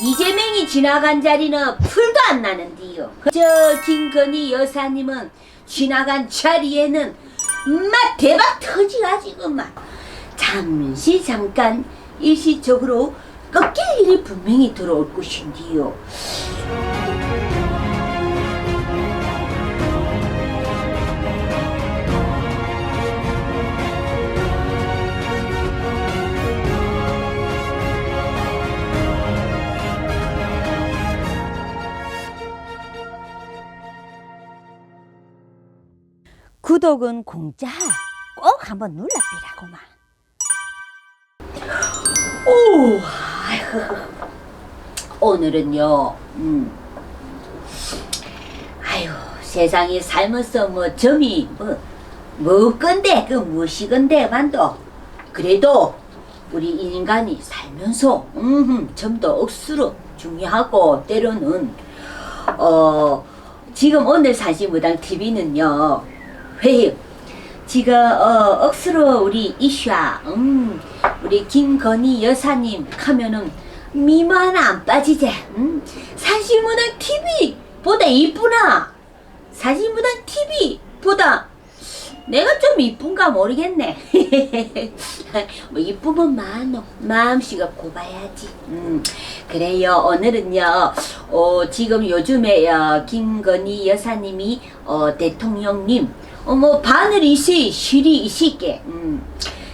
이재명이 지나간 자리는 풀도 안 나는디요. 저 김건희 여사님은 지나간 자리에는 막 대박 터지가 지금 막 잠시 잠깐 일시적으로 꺾일 일이 분명히 들어올 것인디요. 구독은 공짜. 꼭 한번 눌러비라고만. 오, 아이고. 오늘은요, 음. 아유, 세상에 살면서 뭐 점이 뭐, 뭐 건데, 그 무엇이 건데, 만도. 그래도 우리 인간이 살면서, 음, 점도 억수로 중요하고, 때로는, 어, 지금 오늘 사시무당 TV는요, 회의, 지금, 어, 억수로 우리 이슈아, 음, 우리 김건희 여사님 하면은 하나 안 빠지지, 음, 사시무당 TV 보다 이쁘나? 사시무당 TV 보다 내가 좀 이쁜가 모르겠네. 뭐 이쁘면 많어. 마음씨가 고봐야지. 음, 그래요. 오늘은요. 어, 지금 요즘에 어, 김건희 여사님이 어, 대통령님 어, 뭐 바늘 이시 실이 이시게. 음.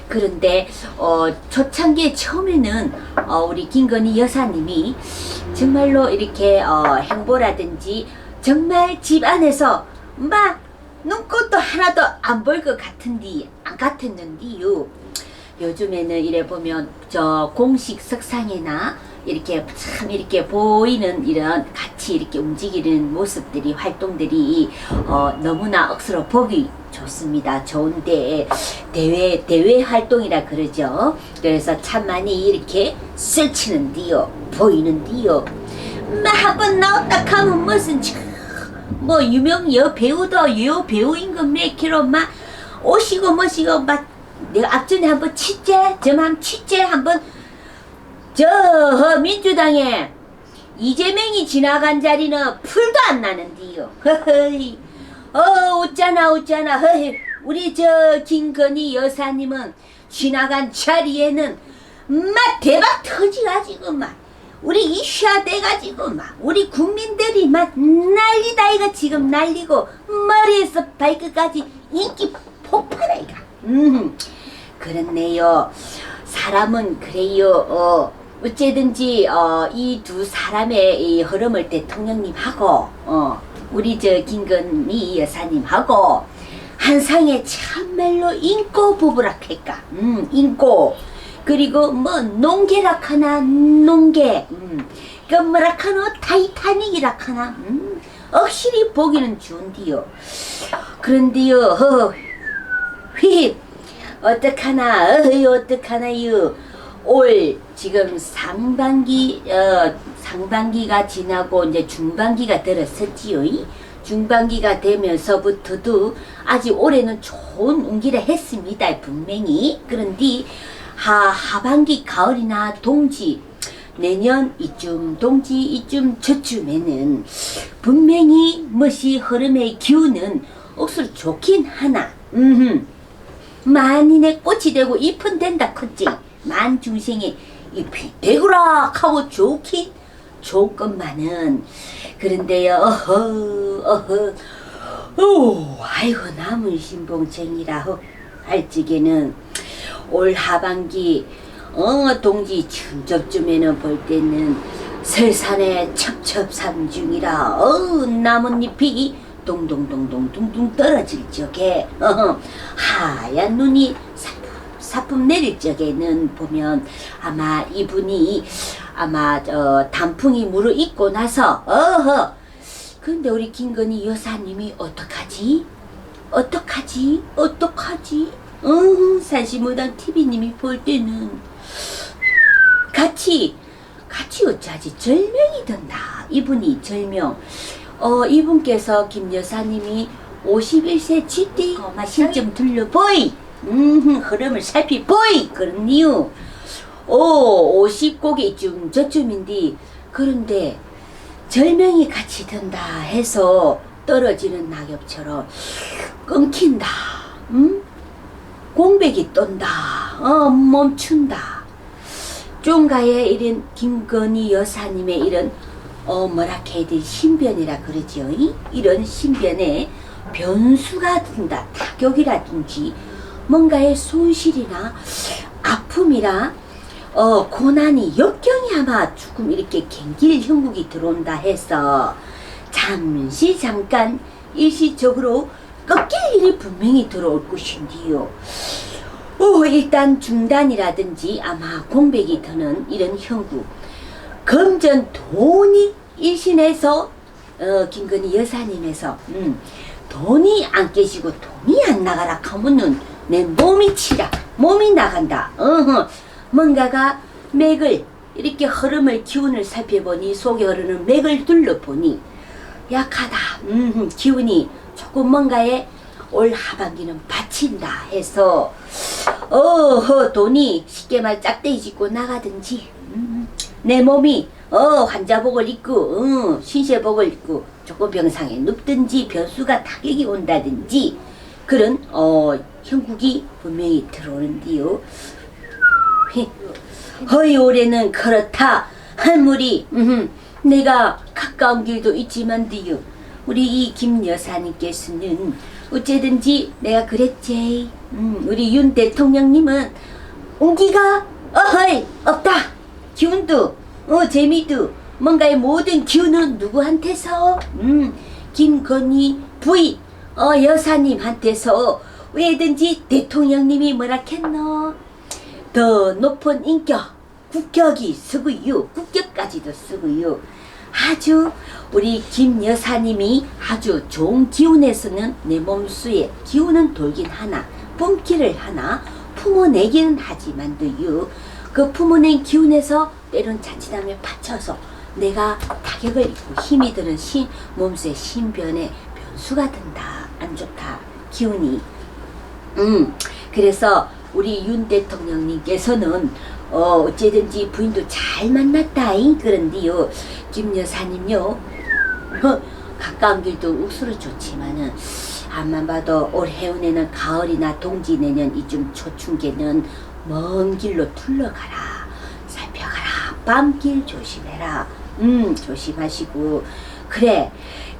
그런데 어, 초창기에 처음에는 어, 우리 김건희 여사님이 정말로 이렇게 어, 행보라든지 정말 집 안에서 막 눈꽃도 하나도 안 볼 것 같은디 안 같았는디요. 요즘에는 이래 보면 저 공식 석상이나 이렇게 참 이렇게 보이는 이런 같이 이렇게 움직이는 모습들이 활동들이 어, 너무나 억수로 보기 좋습니다. 좋은데 대외 대외 활동이라 그러죠. 그래서 참 많이 이렇게 스치는디요, 보이는디요. 막한번 나왔다 하면 무슨 참뭐 유명 여 배우도 여 배우인 거 몇키로 막 오시고 뭐시고 막 내가 앞전에 한번 취재 저만 취재 한번 저 어, 민주당에 이재명이 지나간 자리는 풀도 안 나는디요. 허허이. 어 웃잖아 웃잖아. 허이. 우리 저 김건희 여사님은 지나간 자리에는 막 대박 터지가지고 막 우리 이슈화 돼가지고 막 우리 국민들이 막 난리다 이가 지금 난리고 머리에서 발끝까지 인기 폭발해 이가. 음 그렇네요. 사람은 그래요. 어, 어째든지 어, 이 두 사람의 이 흐름을 대통령님하고 어, 우리 저 김건희 여사님하고 한 상에 참말로 인고 부부락 할까. 음, 인고. 그리고 뭐 농계락 하나 농계. 음, 그 뭐라 카노 타이타닉이라 카나. 음, 확실히 보기는 좋은디요. 그런데요. 허, 휘 어떡하나 어이 어떡하나요 올 지금 상반기 어 상반기가 지나고 이제 중반기가 들었었지요. 이? 중반기가 되면서부터도 아직 올해는 좋은 운기를 했습니다 분명히. 그런데 하 하반기 가을이나 동지 내년 이쯤 동지 이쯤 저쯤에는 분명히 멋이 흐름의 기운은 억수로 좋긴 하나. 음 만인의 꽃이 되고 잎은 된다 컸지 만 중생의 잎이 되구라 하고 좋긴 좋건만은. 그런데요 어허 어허. 오 아이고 남은 신봉쟁이라 할 적에는 올 하반기 어 동지 춘접쯤에는 볼 때는 설산에 첩첩산중이라 어 나뭇잎이 동동동동 둥둥 떨어질 적에 어허, 하얀 눈이 사품 사품 내릴 적에는 보면 아마 이분이 아마 어, 단풍이 무르익고 나서 어허 근데 우리 김건희 여사님이 어떡하지? 어떡하지? 어떡하지? 어, 사시무당 TV님이 볼 때는 같이 같이 어쩌지 절명이던다 이분이 절명 어 이분께서 김 여사님이 51세 지띠 어마 신점 들려 보이 음 흐름을 살피 보이 그런 이유 오 50곡이쯤 저쯤인데 그런데 절명이 같이 든다 해서 떨어지는 낙엽처럼 끊긴다. 응? 공백이 떤다. 어, 멈춘다. 쫑가의 이런 김건희 여사님의 이런 어 뭐라 해야 돼 신변이라 그러지요. 이? 이런 신변에 변수가 든다. 타격이라든지 뭔가의 손실이나 아픔이나 어 고난이 역경이 아마 조금 이렇게 갱길 형국이 들어온다 해서 잠시 잠깐 일시적으로 꺾일 일이 분명히 들어올 것인데요. 오, 일단 중단이라든지 아마 공백이 드는 이런 형국. 금전 돈이 일신해서 어, 김건희 여사님에서 음, 돈이 안 깨지고 돈이 안 나가라 하면은 내 몸이 치라 몸이 나간다. 어허. 뭔가가 맥을 이렇게 흐름을 기운을 살펴보니 속에 흐르는 맥을 둘러보니 약하다. 음, 기운이 조금 뭔가에 올 하반기는 받친다 해서 어허 돈이 쉽게 말 짝대기 짓고 나가든지. 음, 내 몸이 어 환자복을 입고 어, 신세복을 입고 조금 병상에 눕든지 변수가 타격이 온다든지 그런 어 형국이 분명히 들어오는데요. 헤, 허이 올해는 그렇다 음, 내가 가까운 길도 있지만디요. 우리 이 김 여사님께서는 어째든지 내가 그랬지. 음, 우리 윤 대통령님은 온기가 어허이 없다. 기운도 어 재미도 뭔가의 모든 기운은 누구한테서? 음 김건희 부인 어 여사님한테서 왜든지 대통령님이 뭐라 했노? 더 높은 인격 국격이 쓰고요. 국격까지도 쓰고요. 아주 우리 김 여사님이 아주 좋은 기운에서는 내 몸수에 기운은 돌긴 하나 뿜기를 하나 품어내기는 하지만도요. 그 품어낸 기운에서 때론 자칫하면 받쳐서 내가 타격을 입고 힘이 드는 신, 몸수의 신변에 변수가 든다. 안 좋다. 기운이 음, 그래서 우리 윤 대통령님께서는 어, 어째든지 부인도 잘 만났다잉 그런데요. 김 여사님요. 어, 가까운 길도 욱수로 좋지만은 암만 봐도 올 해운에는 가을이나 동지 내년 이쯤 초춘계는 먼 길로 둘러가라. 살펴가라. 밤길 조심해라. 음 조심하시고. 그래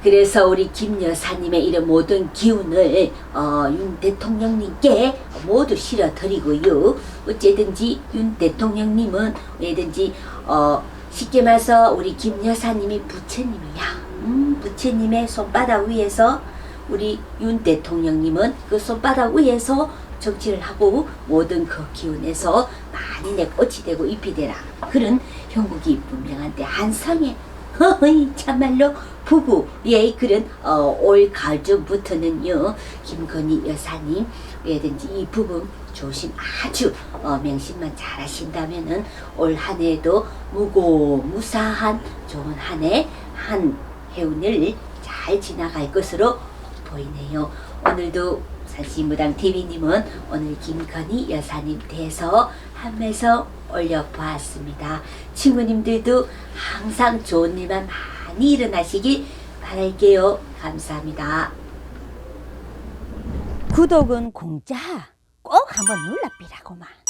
그래서 우리 김 여사님의 이런 모든 기운을 어, 윤 대통령님께 모두 실어드리고요. 어째든지 윤 대통령님은 왜든지 어, 쉽게 말해서 우리 김 여사님이 부처님이야. 음, 부처님의 손바닥 위에서 우리 윤 대통령님은 그 손바닥 위에서 정치를 하고 모든 그 기운에서 많이 내 꽃이 되고 잎이 되라. 그런 형국이 분명한데 한성에 허허이 참말로 부부. 예 그런 어, 올 가을쯤부터는요 김건희 여사님 왜든지 이 부분 조심 아주 어, 명심만 잘 하신다면은 올 한 해도 무고무사한 좋은 한해 한 해운을 잘 지나갈 것으로 보이네요. 오늘도 산시무당 TV님은 오늘 김건희 여사님 대해서 함에서 올려보았습니다. 친구님들도 항상 좋은 일만 많이 일어나시길 바랄게요. 감사합니다. 구독은 공짜 꼭 한번 눌러비라고만.